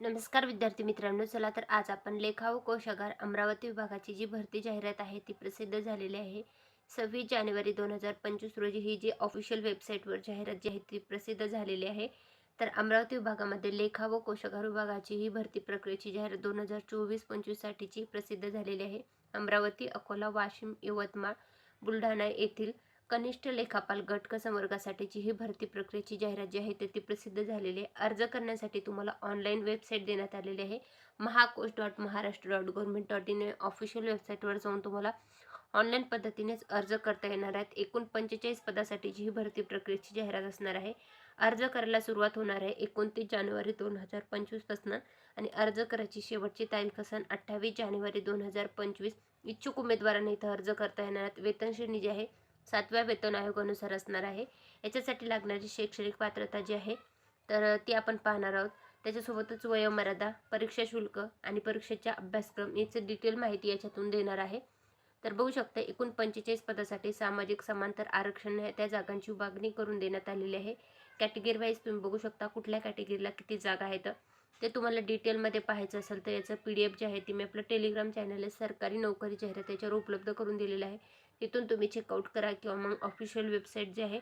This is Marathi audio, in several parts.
नमस्कार विद्यार्थी मित्रांनो चला तर आज आपण लेखा व कोशागार अमरावती विभागाची जी भरती जाहिरात आहे ती प्रसिद्ध झालेली आहे. सव्वीस जानेवारी दोन हजार पंचवीस रोजी ही जी ऑफिशियल वेबसाईटवर जाहिरात जी आहे ती प्रसिद्ध झालेली आहे. तर अमरावती विभागामध्ये लेखा व कोशागार विभागाची ही भरती प्रक्रियेची जाहिरात दोन हजार चोवीस पंचवीससाठीची प्रसिद्ध झालेली आहे. अमरावती अकोला वाशिम यवतमाळ बुलढाणा येथील कनिष्ठ लेखापाल गट क संवर्गासाठीची ही भरती प्रक्रियेची जाहिरात जी आहे तर ती प्रसिद्ध झालेली आहे. अर्ज करण्यासाठी तुम्हाला ऑनलाईन वेबसाईट देण्यात आलेली आहे. Mahakosh dot Maharashtra dot government dot in official वेबसाईटवर जाऊन तुम्हाला ऑनलाईन पद्धतीनेच अर्ज करता येणार आहेत. एकूण पंचेचाळीस पदासाठीची ही भरती प्रक्रियेची जाहिरात असणार आहे. अर्ज करायला सुरुवात होणार आहे एकोणतीस जानेवारी दोन हजार पंचवीसपासून आणि अर्ज करायची शेवटची तारीख असेल अठ्ठावीस जानेवारी दोन हजार पंचवीस. इच्छुक उमेदवारांना इथं अर्ज करता येणार आहेत. वेतन श्रेणी जी आहे सातव्या वेतन आयोगानुसार असणार आहे. याच्यासाठी लागणारी शैक्षणिक पात्रता जी आहे तर ती आपण पाहणार आहोत. त्याच्यासोबतच वयोमर्यादा परीक्षा शुल्क आणि परीक्षेचा अभ्यासक्रम याची डिटेल माहिती याच्यातून देणार आहे. तर बघू शकता एकूण पंचेचाळीस पदासाठी सामाजिक समांतर आरक्षण त्या जागांची विभागणी करून देण्यात आलेली आहे. कॅटेगरी वाईज तुम्ही बघू शकता कुठल्या कॅटेगरीला किती जागा आहेत. ते तुम्हाला डिटेलमध्ये पाहायचं असेल तर याचं पी डी एफ जे आहे ती मी आपलं टेलिग्राम चॅनल आहे सरकारी नोकरी जाहिरात त्याच्यावर उपलब्ध करून दिलेलं आहे. तिथून तुम्ही चेकआउट करा किंवा मग ऑफिशियल वेबसाईट जी आहे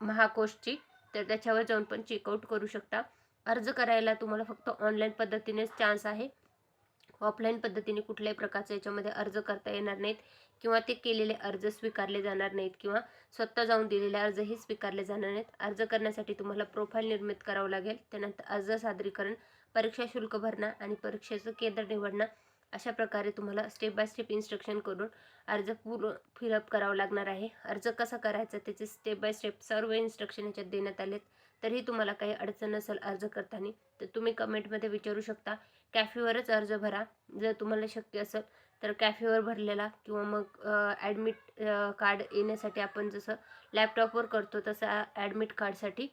महाकोशची तर त्याच्यावर जाऊन पण चेकआउट करू शकता. अर्ज करायला तुम्हाला फक्त ऑनलाईन पद्धतीनेच चान्स आहे. ऑफलाईन पद्धतीने कुठल्याही प्रकारचा याच्यामध्ये अर्ज करता येणार नाहीत किंवा ते केलेले अर्ज स्वीकारले जाणार नाहीत किंवा स्वतः जाऊन दिलेले अर्जही स्वीकारले जाणार नाहीत. अर्ज करण्यासाठी तुम्हाला प्रोफाईल निर्मित करावं लागेल. त्यानंतर अर्ज सादरीकरण परीक्षा शुल्क भरणं आणि परीक्षेचं केंद्र निवडणं अशा प्रकारे तुम्हाला स्टेप बाय स्टेप इन्स्ट्रक्शन करून अर्ज पूर्ण फिलअप करावा लागणार आहे. अर्ज कसा करायचा त्याचे स्टेप बाय स्टेप सर्व इन्स्ट्रक्शन याच्यात देण्यात आलेत. तरीही तुम्हाला काही अडचण नसेल अर्ज करताना तर तुम्ही कमेंटमध्ये विचारू शकता. कॅफेवरच अर्ज भरा. जर तुम्हाला शक्य असेल तर कॅफेवर भरलेला किंवा मग ॲडमिट कार्ड येण्यासाठी आपण जसं लॅपटॉपवर करतो तसं ॲडमिट कार्डसाठी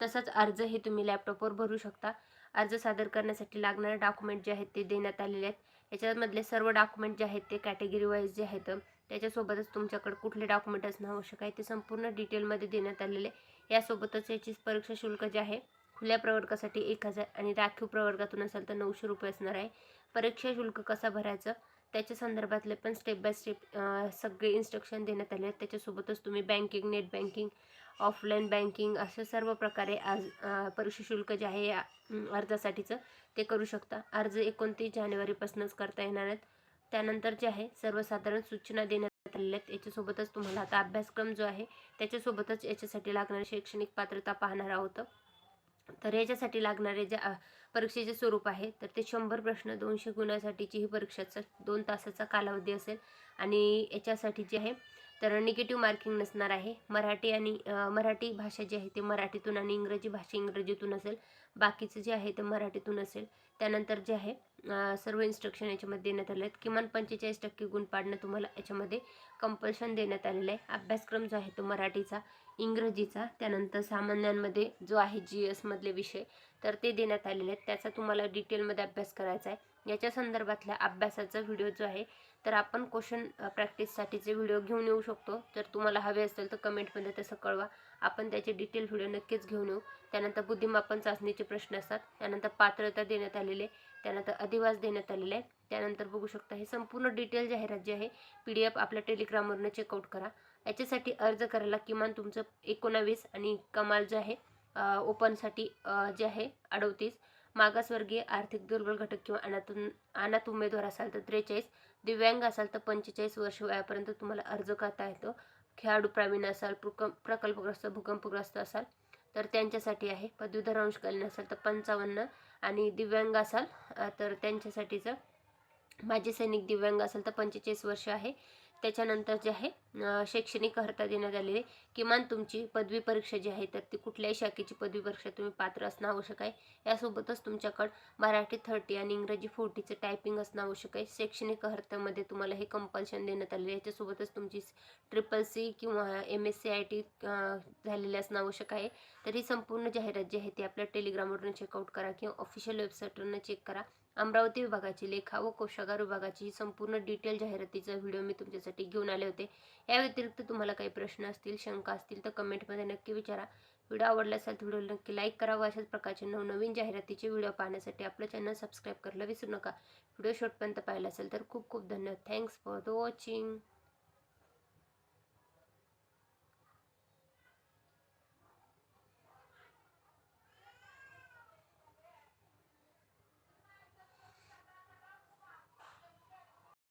तसंच अर्ज हे तुम्ही लॅपटॉपवर भरू शकता. अर्ज सादर करण्यासाठी लागणारे डॉक्युमेंट जे आहेत ते देण्यात आलेले आहेत. याच्यामधले सर्व डॉक्युमेंट जे आहेत ते कॅटेगरी वाईज जे आहेत त्याच्यासोबतच तुमच्याकडे कुठले डॉक्युमेंट असणं आवश्यक आहे ते संपूर्ण डिटेलमध्ये देण्यात आलेले यासोबतच याची परीक्षा शुल्क जे आहे खुल्या प्रवर्गासाठी एक हजार आणि राखीव प्रवर्गातून असेल तर नऊशे रुपये असणार आहे. परीक्षा शुल्क कसा भरायचं? त्याच्या संदर्भातले पण स्टेप बाय स्टेप सगळे इन्स्ट्रक्शन देण्यात आले आहेत. त्याच्यासोबतच तुम्ही banking net banking offline banking अशा सर्व प्रकारे आज परीक्षा शुल्क जे आहे या अर्जासाठीचं ते करू शकता. अर्ज एकोणतीस जानेवारीपासूनच करता येणार आहेत. त्यानंतर जे आहे सर्वसाधारण सूचना देण्यात आलेल्या आहेत याच्यासोबतच तुम्हाला आता अभ्यासक्रम जो आहे त्याच्यासोबतच याच्यासाठी लागणारी शैक्षणिक पात्रता पाहणार आहोत. तर याच्यासाठी लागणारे जे परीक्षेचे स्वरूप आहे तर ते शंभर प्रश्न दोनशे गुणासाठीची ही परीक्षाचा दोन तासाचा कालावधी असेल. आणि याच्यासाठी जे आहे तर निगेटिव्ह मार्किंग नसणार आहे. मराठी आणि मराठी भाषा जी आहे ते मराठीतून आणि इंग्रजी भाषा इंग्रजीतून असेल बाकीचं जे आहे ते मराठीतून असेल. त्यानंतर जे आहे सर्व इन्स्ट्रक्शन याच्यामध्ये देण्यात आले आहेत. किमान पंचेचाळीस टक्के गुण पाडणं तुम्हाला याच्यामध्ये कंपल्शन देण्यात आलेलं आहे. अभ्यासक्रम जो आहे तो मराठीचा इंग्रजीचा त्यानंतर सामान्यांमध्ये जो आहे जी एसमधले विषय तर ते देण्यात आलेले आहेत. त्याचा तुम्हाला डिटेलमध्ये अभ्यास करायचा आहे. याच्या संदर्भातल्या अभ्यासाचा व्हिडिओ जो आहे तर आपण क्वेश्चन प्रॅक्टिससाठीचे व्हिडिओ घेऊन येऊ शकतो. जर तुम्हाला हवे असेल तर कमेंटमध्ये तसं कळवा. आपण त्याचे डिटेल व्हिडिओ नक्कीच घेऊन येऊ. त्यानंतर बुद्धिमापन चाचणीचे प्रश्न असतात. त्यानंतर पात्रता देण्यात आलेले त्यानंतर अधिवास देण्यात आलेले आहे. त्यानंतर बघू शकता हे संपूर्ण डिटेल जाहिरात जे आहे पी डी एफ आपल्या टेलिग्रामवरनं चेकआउट करा. याच्यासाठी अर्ज करायला किमान तुमचं एकोणावीस आणि कमाल जे आहे ओपनसाठी जे आहे अडोतीस. मागासवर्गीय आर्थिक दुर्बल घटक किंवा अनाथ अनाथ उमेदवार असाल तर त्रेचाळीस. दिव्यांग असाल तर पंचेचाळीस वर्ष वयापर्यंत तुम्हाला अर्ज करता येतो. खेळाडू प्रावीण असाल प्रकल्प प्रकल्पग्रस्त भूकंपग्रस्त असाल तर त्यांच्यासाठी आहे. पदवीधर अंशकालीन असाल तर पंचावन्न. आणि दिव्यांग असाल तर त्यांच्यासाठीचं माजी सैनिक दिव्यांग असेल तर पंचेचाळीस वर्ष आहे. त्याच्यानंतर जे आहे शैक्षणिक अर्हता देण्यात आलेली किमान तुमची पदवी परीक्षा जी आहे तर ती कुठल्याही शाखेची पदवी परीक्षा तुम्ही पात्र असणं आवश्यक आहे. यासोबतच तुमच्याकडं मराठी थर्टी आणि इंग्रजी फोर्टीचं टायपिंग असणं आवश्यक आहे. शैक्षणिक अर्हतेमध्ये तुम्हाला हे कंपल्शन देण्यात आलेलं आहे. याच्यासोबतच तुमची ट्रिपल सी किंवा M S C I T झालेली असणं आवश्यक आहे. तर ही संपूर्ण जाहिरात जी आहे ती आपल्या टेलिग्रामवरून चेकआउट करा किंवा ऑफिशियल वेबसाईटवरून चेक करा. अमरावती विभागाची लेखा व कोशागार विभागाची संपूर्ण डिटेल जाहिरातीचा व्हिडिओ मी तुमच्यासाठी घेऊन आले होते. या व्यतिरिक्त तुम्हाला काही प्रश्न असतील शंका असतील तर कमेंटमध्ये नक्की विचारा. व्हिडिओ आवडला असेल तर व्हिडिओ नक्की लाईक करावं अशाच प्रकारचे नवनवीन जाहिरातीचे व्हिडिओ पाहण्यासाठी आपलं चॅनल सबस्क्राईब करायला विसरू नका. व्हिडिओ शॉर्टपर्यंत पाहिला असेल तर खूप खूप धन्यवाद. Thanks for the watching